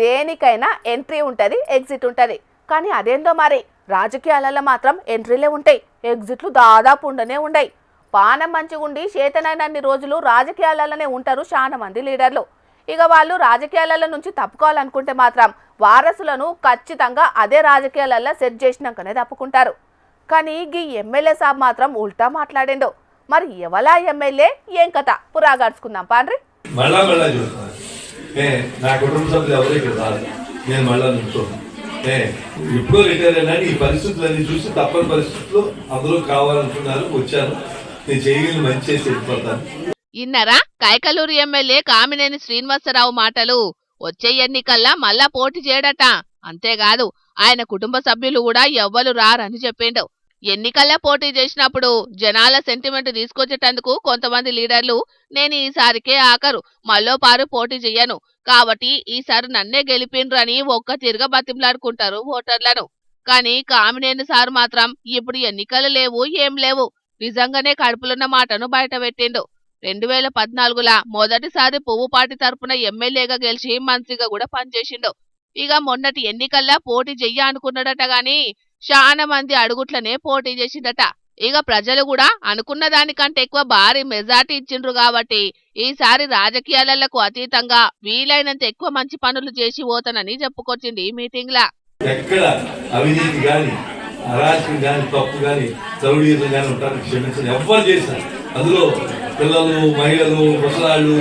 దేనికైనా ఎంట్రీ ఉంటుంది ఎగ్జిట్ ఉంటుంది. కానీ అదేందో మరి? రాజకీయాలలో మాత్రం ఎంట్రీలే ఉంటాయి. ఎగ్జిట్లు దాదాపు ఉండనే ఉండయి. పానం మంచిగుండి చేతనైనన్ని రోజులు రాజకీయాలలోనే ఉంటారు చాలా మంది లీడర్లు. ఇక వాళ్ళు రాజకీయాలలో నుంచి తప్పుకోవాలనుకుంటే మాత్రం వారసులను ఖచ్చితంగా అదే రాజకీయాలలో సెట్ చేసినాకనే తప్పుకుంటారు. కానీ ఈ ఎమ్మెల్యే సాబ్ మాత్రం ఉల్టా మాట్లాడిండు. మరి ఎవలా ఎమ్మెల్యే? ఏం కథ? పురాగాడ్చుకుందాం పాండ్రి. మళ్ళా మళ్ళా చూస్తాను. ఏ నా కుటుంబ సభ్యులు ఎవరు ఇక్కడ రాదు నేను మళ్ళా నుంచోను ఏ ఇప్పుడు రిటైర్ అయినా ఈ పరిస్థితులన్నీ చూసి తప్పని పరిస్థితుల్లో అందరూ కావాలనుకున్నారు. వచ్చాను. నేను చేయగలిగిన మంచి చేసి వెళ్ళిపోతాను ఇన్నరా కైకలూరు ఎమ్మెల్యే కామినేని శ్రీనివాసరావు మాటలు. వచ్చే ఎన్నికల్లా మళ్ళా పోటీ చేయడట. అంతేకాదు ఆయన కుటుంబ సభ్యులు కూడా ఎవ్వరు రారని చెప్పిండు. ఎన్నికల్లో పోటీ చేసినప్పుడు జనాల సెంటిమెంట్ తీసుకొచ్చేటందుకు కొంతమంది లీడర్లు నేను ఈసారికే ఆఖరు మళ్ళో పోటీ చెయ్యను. కాబట్టి ఈసారి నన్నే గెలిపిండ్రు అని ఒక్క తిరగ బతిమలాడుకుంటారు ఓటర్లను. కానీ కామినేని సార్ మాత్రం ఇప్పుడు ఎన్నికలు లేవు ఏం లేవు. నిజంగానే కడుపులున్న మాటను బయట పెట్టిండు. రెండు వేల పద్నాలుగులా మొదటిసారి పువ్వుపాటి తరపున ఎమ్మెల్యేగా గెలిచి మంత్రిగా కూడా పనిచేసిండు. ఇక మొన్నటి ఎన్నికల్లా పోటీ చెయ్య అనుకున్నాడట గాని చాలా మంది అడుగుట్లనే పోటీ చేసిందట. ఇక ప్రజలు కూడా అనుకున్న దానికంటే ఎక్కువ భారీ మెజార్టీ ఇచ్చిండ్రు కాబట్టి ఈసారి రాజకీయాలకు అతీతంగా వీలైనంత ఎక్కువ మంచి పనులు చేసి పోతానని చెప్పుకొచ్చింది ఈ మీటింగ్ లా ఎక్కడ అవినీతి కానీ అరాచకం కానీ తప్పు కానీ చౌడీలు కానీ ఉంటారని క్షమించండి. ఎవ్వరు చేసినా అందులో పిల్లలు మహిళలు ముసలాళ్ళు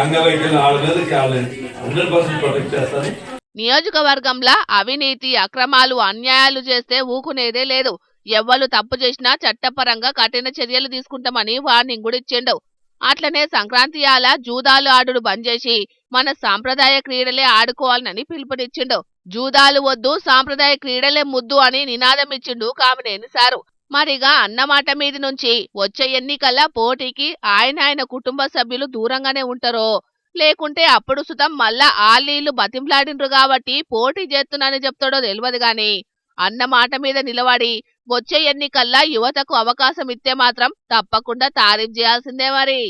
అంగవైకల్యం వాళ్ళ మీదకి వాళ్ళని హండ్రెడ్ పర్సెంట్ ప్రొటెక్ట్ చేస్తారు. నియోజకవర్గంలో అవినీతి అక్రమాలు అన్యాయాలు చేస్తే ఊకునేదే లేదు. ఎవ్వరు తప్పు చేసినా చట్టపరంగా కఠిన చర్యలు తీసుకుంటామని వార్నింగ్ కూడా ఇచ్చిండు. అట్లనే సంక్రాంతి ఆల జూదాలు ఆడుడు బంద్ చేసి మన సాంప్రదాయ క్రీడలే ఆడుకోవాలని పిలుపునిచ్చిండు. జూదాలు వద్దు సాంప్రదాయ క్రీడలే ముద్దు అని నినాదం ఇచ్చిండు కామినేని సారు. మరిగా అన్నమాట మీది నుంచి వచ్చే ఎన్నికల పోటీకి ఆయన ఆయన కుటుంబ సభ్యులు దూరంగానే ఉంటారో లేకుంటే అప్పుడు సుతం మళ్ళా ఆలీలు బతింలాడిండ్రు కాబట్టి పోటీ చేస్తున్నానని చెప్తాడో తెలియదు గాని. అన్న మాట మీద నిలబడి వచ్చే ఎన్నికల్లా యువతకు అవకాశం ఇస్తే మాత్రం తప్పకుండా తారీఫ్ చేయాల్సిందే మరి.